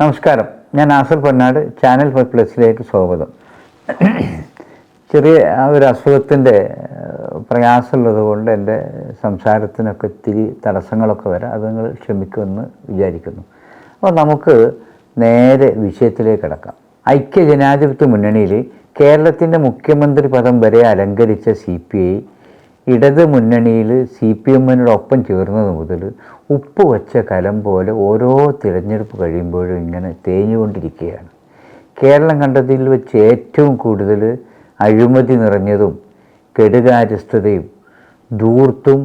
നമസ്കാരം. ഞാൻ Azar Ponnad channel four പ്ലസിലേക്ക് സ്വാഗതം. ചെറിയ ഒരു അസുഖത്തിന്റെ പ്രയാസമുള്ളത് കൊണ്ട് എന്റെ സംസാരത്തിനൊക്കെ ഇത്തിരി തടസ്സങ്ങളൊക്കെ വരാം. അത് നിങ്ങൾ ക്ഷമിക്കുമെന്ന് വിചാരിക്കുന്നു. അപ്പോൾ നമുക്ക് നേരെ വിഷയത്തിലേക്ക് കിടക്കാം. ഐക്യ ജനാധിപത്യ മുന്നണിയിൽ കേരളത്തിന്റെ മുഖ്യമന്ത്രി പദം വരെ അലങ്കരിച്ച സി പി ഐ ഇടത് മുന്നണിയിൽ സി പി എമ്മിനോടൊപ്പം ചേർന്നത് മുതൽ ഉപ്പ് വച്ച കലം പോലെ ഓരോ തിരഞ്ഞെടുപ്പ് കഴിയുമ്പോഴും ഇങ്ങനെ തേഞ്ഞുകൊണ്ടിരിക്കുകയാണ്. കേരളം കണ്ടതിൽ വെച്ച് ഏറ്റവും കൂടുതൽ അഴിമതി നിറഞ്ഞതും കെടുകാര്യസ്ഥതയും ദൂർത്തും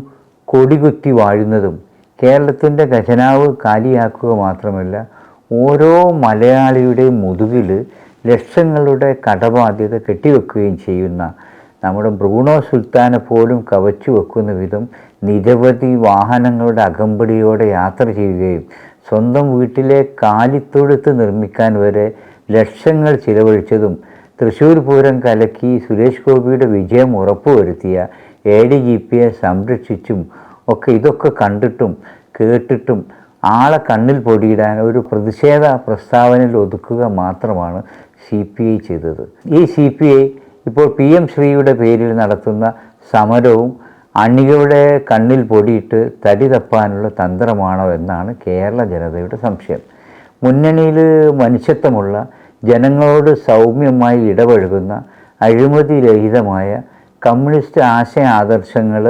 കൊടികുത്തി വാഴുന്നതും കേരളത്തിന്റെ ഖജനാവ് കാലിയാക്കുക മാത്രമല്ല ഓരോ മലയാളിയുടെയും മുതുകിൽ ലക്ഷങ്ങളുടെ കടബാധ്യത കെട്ടിവെക്കുകയും ചെയ്യുന്ന നമ്മുടെ ബ്രൂണോ സുൽത്താനെ പോലും കവച്ചു വെക്കുന്ന വിധം നിരവധി വാഹനങ്ങളുടെ അകമ്പടിയോടെ യാത്ര ചെയ്യുകയും സ്വന്തം വീട്ടിലെ കാലിത്തൊഴുത്ത് നിർമ്മിക്കാൻ വരെ ലക്ഷങ്ങൾ ചിലവഴിച്ചതും തൃശ്ശൂർ പൂരം കലക്കി സുരേഷ് ഗോപിയുടെ വിജയം ഉറപ്പുവരുത്തിയ എ ഡി ജി പിയെ സംരക്ഷിച്ചും ഒക്കെ ഇതൊക്കെ കണ്ടിട്ടും കേട്ടിട്ടും ആളെ കണ്ണിൽ പൊടിയിടാൻ ഒരു പ്രതിഷേധ പ്രസ്താവനയിൽ ഒതുക്കുക മാത്രമാണ് സി പി ഐ ചെയ്തത്. ഈ സി പി ഐ ഇപ്പോൾ പി എം ശ്രീയുടെ പേരിൽ നടത്തുന്ന സമരവും അണികളുടെ കണ്ണിൽ പൊടിയിട്ട് തടി തപ്പാനുള്ള തന്ത്രമാണോ എന്നാണ് കേരള ജനതയുടെ സംശയം. മുന്നണിയിൽ മനുഷ്യത്വമുള്ള ജനങ്ങളോട് സൗമ്യമായി ഇടപഴകുന്ന അഴിമതി രഹിതമായ കമ്മ്യൂണിസ്റ്റ് ആശയ ആദർശങ്ങൾ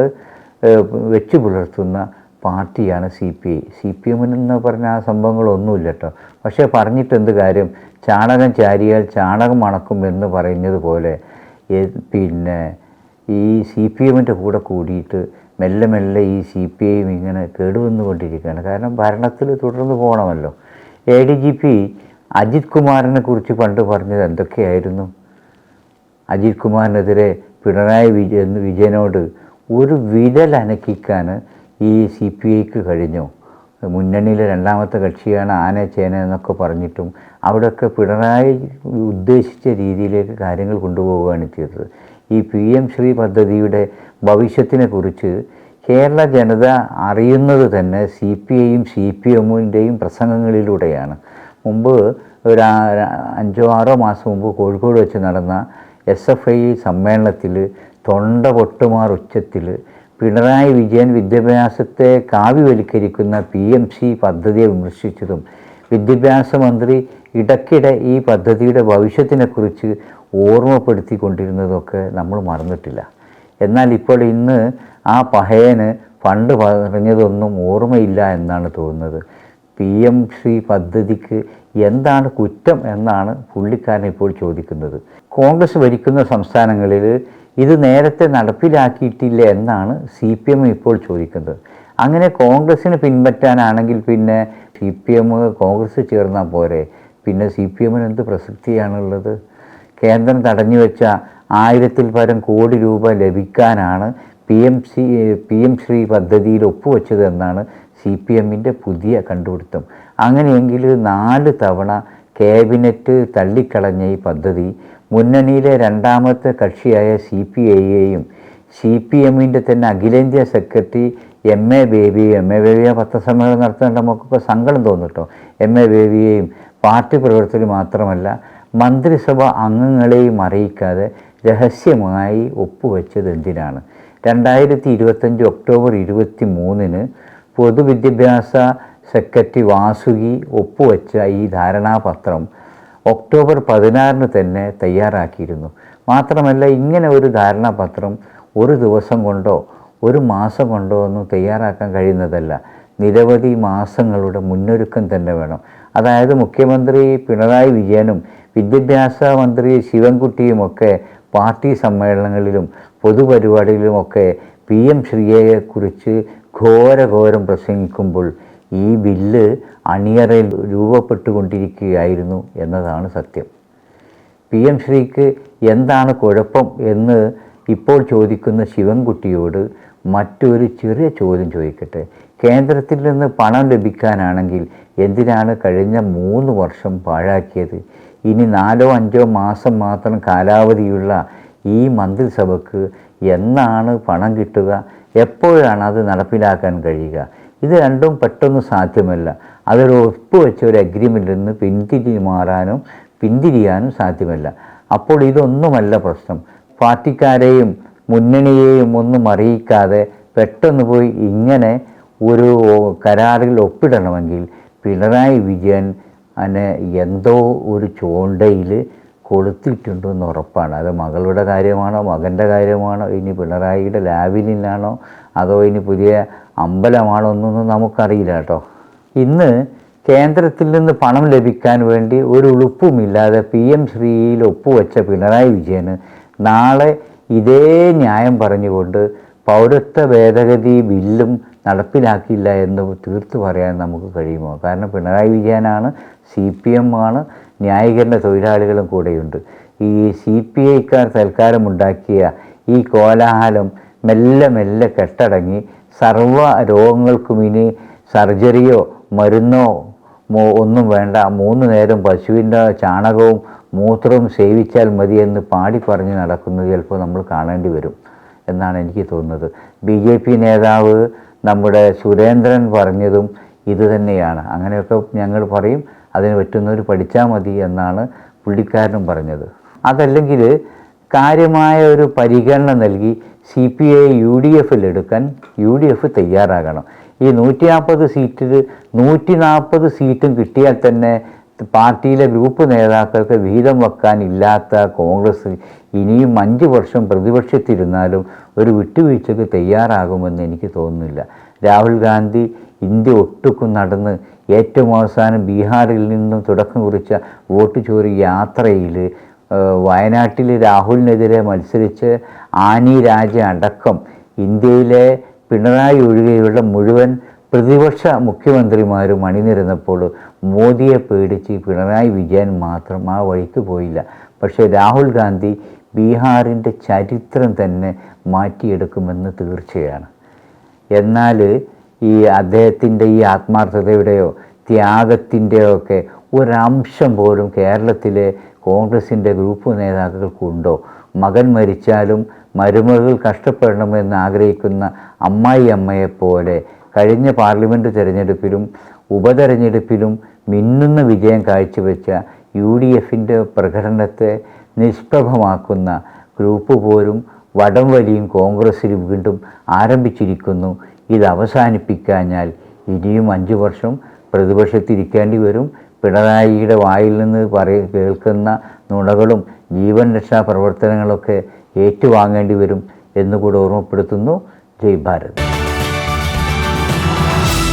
വെച്ചു പുലർത്തുന്ന പാർട്ടിയാണ് C P I. C P എമ്മിനെന്ന് പറഞ്ഞ ആ സംഭവങ്ങളൊന്നുമില്ല കേട്ടോ. പക്ഷേ പറഞ്ഞിട്ടെന്ത് കാര്യം? ചാണകം ചാരിയാൽ ചാണകം മണക്കും എന്ന് പറയുന്നത് പോലെ പിന്നെ ഈ സി പി എമ്മിന്റെ കൂടെ കൂടിയിട്ട് മെല്ലെ മെല്ലെ ഈ സി പി ഐയും ഇങ്ങനെ കേടുവന്നുകൊണ്ടിരിക്കുകയാണ്. കാരണം ഭരണത്തിൽ തുടർന്ന് പോകണമല്ലോ. A D G P Ajith കുമാറിനെ കുറിച്ച് പണ്ട് പറഞ്ഞത് എന്തൊക്കെയായിരുന്നു? അജിത് കുമാറിനെതിരെ പിണറായി വിജയൻ വിജയനോട് ഒരു വിരൽ ഈ സി പി ഐക്ക് കഴിഞ്ഞു? മുന്നണിയിലെ രണ്ടാമത്തെ കക്ഷിയാണ് ആന ചേന എന്നൊക്കെ പറഞ്ഞിട്ടും അവിടെയൊക്കെ പിണറായി ഉദ്ദേശിച്ച രീതിയിലേക്ക് കാര്യങ്ങൾ കൊണ്ടുപോവുകയാണ് ചെയ്തത്. ഈ പി എം ശ്രീ പദ്ധതിയുടെ ഭവിഷ്യത്തിനെ കുറിച്ച് കേരള ജനത അറിയുന്നത് തന്നെ സി പി ഐയും സി പി എമ്മിന്റെയും പ്രസംഗങ്ങളിലൂടെയാണ്. മുമ്പ് ഒരു അഞ്ചോ ആറോ മാസം മുമ്പ് കോഴിക്കോട് വെച്ച് നടന്ന എസ് എഫ് ഐ സമ്മേളനത്തിൽ തൊണ്ട പൊട്ടുമാർ ഉച്ചത്തിൽ പിണറായി വിജയൻ വിദ്യാഭ്യാസത്തെ കാവ്യവൽക്കരിക്കുന്ന പി എം സി പദ്ധതിയെ വിമർശിച്ചതും വിദ്യാഭ്യാസ മന്ത്രി ഇടയ്ക്കിടെ ഈ പദ്ധതിയുടെ ഭവിഷ്യത്തിനെക്കുറിച്ച് ഓർമ്മപ്പെടുത്തിക്കൊണ്ടിരുന്നതൊക്കെ നമ്മൾ മറന്നിട്ടില്ല. എന്നാൽ ഇപ്പോൾ ഇന്ന് ആ പഹയന് പണ്ട് പറഞ്ഞതൊന്നും ഓർമ്മയില്ല എന്നാണ് തോന്നുന്നത്. പി എം ശ്രീ പദ്ധതിക്ക് എന്താണ് കുറ്റം എന്നാണ് പുള്ളിക്കാരൻ ഇപ്പോൾ ചോദിക്കുന്നത്. കോൺഗ്രസ് ഭരിക്കുന്ന സംസ്ഥാനങ്ങളിൽ ഇത് നേരത്തെ നടപ്പിലാക്കിയിട്ടില്ല എന്നാണ് സി പി എം ഇപ്പോൾ ചോദിക്കുന്നത്. അങ്ങനെ കോൺഗ്രസ്സിന് പിൻപറ്റാനാണെങ്കിൽ പിന്നെ സി പി എം കോൺഗ്രസ് ചേർന്നാൽ പോരെ. പിന്നെ സി പി എമ്മിന് എന്ത് പ്രസക്തിയാണുള്ളത്? കേന്ദ്രം തടഞ്ഞു വെച്ച ആയിരത്തിൽ പരം കോടി രൂപ ലഭിക്കാനാണ് P M C P M Shri പദ്ധതിയിൽ ഒപ്പുവെച്ചതെന്നാണ് സി പി എമ്മിന്റെ പുതിയ കണ്ടുപിടുത്തം. അങ്ങനെയെങ്കിൽ നാല് തവണ ക്യാബിനറ്റ് തള്ളിക്കളഞ്ഞ ഈ പദ്ധതി മുന്നണിയിലെ രണ്ടാമത്തെ കക്ഷിയായ സി പി ഐയെയും സി പി എമ്മിന്റെ തന്നെ അഖിലേന്ത്യാ സെക്രട്ടറി എം എ ബേബിയും എം എ ബേബിയെ പത്രസമ്മേളനം നടത്തേണ്ട നമുക്കിപ്പോൾ സങ്കടം തോന്നും കേട്ടോ എം എ ബേബിയെയും പാർട്ടി പ്രവർത്തകർ മാത്രമല്ല മന്ത്രിസഭ അംഗങ്ങളെയും അറിയിക്കാതെ രഹസ്യമായി ഒപ്പുവെച്ചത് എന്തിനാണ്? രണ്ടായിരത്തി ഇരുപത്തഞ്ച് ഒക്ടോബർ ഇരുപത്തി മൂന്നിന് പൊതുവിദ്യാഭ്യാസ സെക്രട്ടറി വാസുകി ഒപ്പുവെച്ച ഈ ധാരണാപത്രം ഒക്ടോബർ പതിനാറിന് തന്നെ തയ്യാറാക്കിയിരുന്നു. മാത്രമല്ല ഇങ്ങനെ ഒരു ധാരണാപത്രം ഒരു ദിവസം കൊണ്ടോ ഒരു മാസം കൊണ്ടോ ഒന്നും തയ്യാറാക്കാൻ കഴിയുന്നതല്ല. നിരവധി മാസങ്ങളുടെ മുന്നൊരുക്കം തന്നെ വേണം. അതായത് മുഖ്യമന്ത്രി പിണറായി വിജയനും വിദ്യാഭ്യാസ മന്ത്രി ശിവൻകുട്ടിയുമൊക്കെ പാർട്ടി സമ്മേളനങ്ങളിലും പൊതുപരിപാടികളിലുമൊക്കെ പി എം ശ്രീയെക്കുറിച്ച് ഘോരഘോരം പ്രസംഗിക്കുമ്പോൾ ഈ ബില്ല് അണിയറയിൽ രൂപപ്പെട്ടുകൊണ്ടിരിക്കുകയായിരുന്നു എന്നതാണ് സത്യം. പി എം ശ്രീക്ക് എന്താണ് കുഴപ്പം എന്ന് ഇപ്പോൾ ചോദിക്കുന്ന ശിവൻകുട്ടിയോട് മറ്റൊരു ചെറിയ ചോദ്യം ചോദിക്കട്ടെ. കേന്ദ്രത്തിൽ നിന്ന് പണം ലഭിക്കാനാണെങ്കിൽ എന്തിനാണ് കഴിഞ്ഞ മൂന്ന് വർഷം പാഴാക്കിയത്? ഇനി നാലോ അഞ്ചോ മാസം മാത്രം കാലാവധിയുള്ള ഈ മന്ത്രിസഭയ്ക്ക് എന്നാണ് പണം കിട്ടുക? എപ്പോഴാണ് അത് നടപ്പിലാക്കാൻ കഴിയുക? ഇത് രണ്ടും പെട്ടെന്ന് സാധ്യമല്ല. അതൊരു ഒപ്പ് വെച്ച ഒരു അഗ്രിമെന്റിൽ നിന്ന് പിന്തിരി മാറാനും പിന്തിരിയാനും സാധ്യമല്ല. അപ്പോൾ ഇതൊന്നുമല്ല പ്രശ്നം. പാർട്ടിക്കാരെയും മുന്നണിയെയും ഒന്നും അറിയിക്കാതെ പെട്ടെന്ന് പോയി ഇങ്ങനെ ഒരു കരാറിൽ ഒപ്പിടണമെങ്കിൽ പിണറായി വിജയൻ അതിനെ എന്തോ ഒരു ചൂണ്ടയിൽ കൊളുത്തിട്ടുണ്ടെന്ന് ഉറപ്പാണ്. അത് മകളുടെ കാര്യമാണോ മകന്റെ കാര്യമാണോ ഇനി പിണറായിയുടെ ലാബിലാണോ അതോ ഇനി പുതിയ അമ്പലമാണോ എന്നൊന്നും നമുക്കറിയില്ല കേട്ടോ. ഇന്ന് കേന്ദ്രത്തിൽ നിന്ന് പണം ലഭിക്കാൻ വേണ്ടി ഒരു ഉളുപ്പുമില്ലാതെ പി എം ശ്രീയിൽ ഒപ്പുവെച്ച പിണറായി വിജയന് നാളെ ഇതേ ന്യായം പറഞ്ഞുകൊണ്ട് പൗരത്വ ഭേദഗതി ബില്ലും നടപ്പിലാക്കില്ല എന്ന് തീർത്തു പറയാൻ നമുക്ക് കഴിയുമോ? കാരണം പിണറായി വിജയനാണ് സി പി എം ആണ് ന്യായീകരണ തൊഴിലാളികളും കൂടെയുണ്ട്. ഈ സി പി ഐക്കാർ തൽക്കാലം ഉണ്ടാക്കിയ ഈ കോലാഹലം മെല്ലെ മെല്ലെ കെട്ടടങ്ങി സർവ രോഗങ്ങൾക്കും ഇനി സർജറിയോ മരുന്നോ ഒന്നും വേണ്ട. മൂന്ന് നേരം പശുവിന്റെ ചാണകവും മൂത്രവും സേവിച്ചാൽ മതി എന്ന് പാടി പറഞ്ഞ് നടക്കുന്നത് ചിലപ്പോൾ നമ്മൾ കാണേണ്ടി വരും എന്നാണ് എനിക്ക് തോന്നുന്നത്. ബി ജെ പി നേതാവ് നമ്മുടെ സുരേന്ദ്രൻ പറഞ്ഞതും ഇത് തന്നെയാണ്. അങ്ങനെയൊക്കെ ഞങ്ങൾ പറയും. അതിന് പറ്റുന്നവർ പഠിച്ചാൽ മതി എന്നാണ് പുള്ളിക്കാരനും പറഞ്ഞത്. അതല്ലെങ്കിൽ കാര്യമായ ഒരു പരിഗണന നൽകി C P I U D എഫിൽ എടുക്കാൻ യു ഡി എഫ് തയ്യാറാകണം. ഈ നൂറ്റി നാൽപ്പത് സീറ്റിൽ നൂറ്റി നാൽപ്പത് സീറ്റും കിട്ടിയാൽ തന്നെ പാർട്ടിയിലെ ഗ്രൂപ്പ് നേതാക്കൾക്ക് വിഹിതം വെക്കാനില്ലാത്ത കോൺഗ്രസ് ഇനിയും അഞ്ച് വർഷം പ്രതിപക്ഷത്തിരുന്നാലും ഒരു വിട്ടുവീഴ്ചയ്ക്ക് തയ്യാറാകുമെന്ന് എനിക്ക് തോന്നുന്നില്ല. രാഹുൽ ഗാന്ധി ഇന്ത്യ ഒട്ടുക്കും നടന്ന് ഏറ്റവും അവസാനം ബീഹാറിൽ നിന്നും തുടക്കം കുറിച്ച വോട്ട് ചോരി യാത്രയിൽ വയനാട്ടിൽ രാഹുലിനെതിരെ മത്സരിച്ച് ആനി രാജ അടക്കം ഇന്ത്യയിലെ പിണറായി ഒഴികെയുള്ള മുഴുവൻ പ്രതിപക്ഷ മുഖ്യമന്ത്രിമാരും അണിനിരുന്നപ്പോൾ മോദിയെ പേടിച്ച് പിണറായി വിജയൻ മാത്രം ആ വഴിക്ക് പോയില്ല. പക്ഷേ രാഹുൽ ഗാന്ധി ബീഹാറിന്റെ ചരിത്രം തന്നെ മാറ്റിയെടുക്കുമെന്ന് തീർച്ചയാണ്. എന്നാൽ ഈ അദ്ദേഹത്തിന്റെ ഈ ആത്മാർത്ഥതയുടെയോ ത്യാഗത്തിന്റെയോ ഒക്കെ ഒരംശം പോലും കേരളത്തിലെ കോൺഗ്രസിന്റെ ഗ്രൂപ്പ് നേതാക്കൾക്കുണ്ടോ? മകൻ മരിച്ചാലും മരുമകൾ കഷ്ടപ്പെടണമെന്ന് ആഗ്രഹിക്കുന്ന അമ്മായി അമ്മയെപ്പോലെ കഴിഞ്ഞ പാർലമെന്റ് തിരഞ്ഞെടുപ്പിലും ഉപതെരഞ്ഞെടുപ്പിലും മിന്നുന്ന വിജയം കാഴ്ചവെച്ച യു ഡി എഫിന്റെ പ്രകടനത്തെ നിഷ്പ്രഭമാക്കുന്ന ഗ്രൂപ്പ് പോലും വടം വലിയും കോൺഗ്രസ്സിൽ വീണ്ടും ആരംഭിച്ചിരിക്കുന്നു. ഇത് അവസാനിപ്പിക്കാഞ്ഞാൽ ഇനിയും അഞ്ച് വർഷം പ്രതിപക്ഷത്തിരിക്കേണ്ടി വരും. പിണറായിയുടെ വായിൽ നിന്ന് പറയ കേൾക്കുന്ന നുണകളും ജീവൻ രക്ഷാ പ്രവർത്തനങ്ങളൊക്കെ ഏറ്റുവാങ്ങേണ്ടി വരും എന്നുകൂടെ ഓർമ്മപ്പെടുത്തുന്നു. ജയ് ഭാരത്.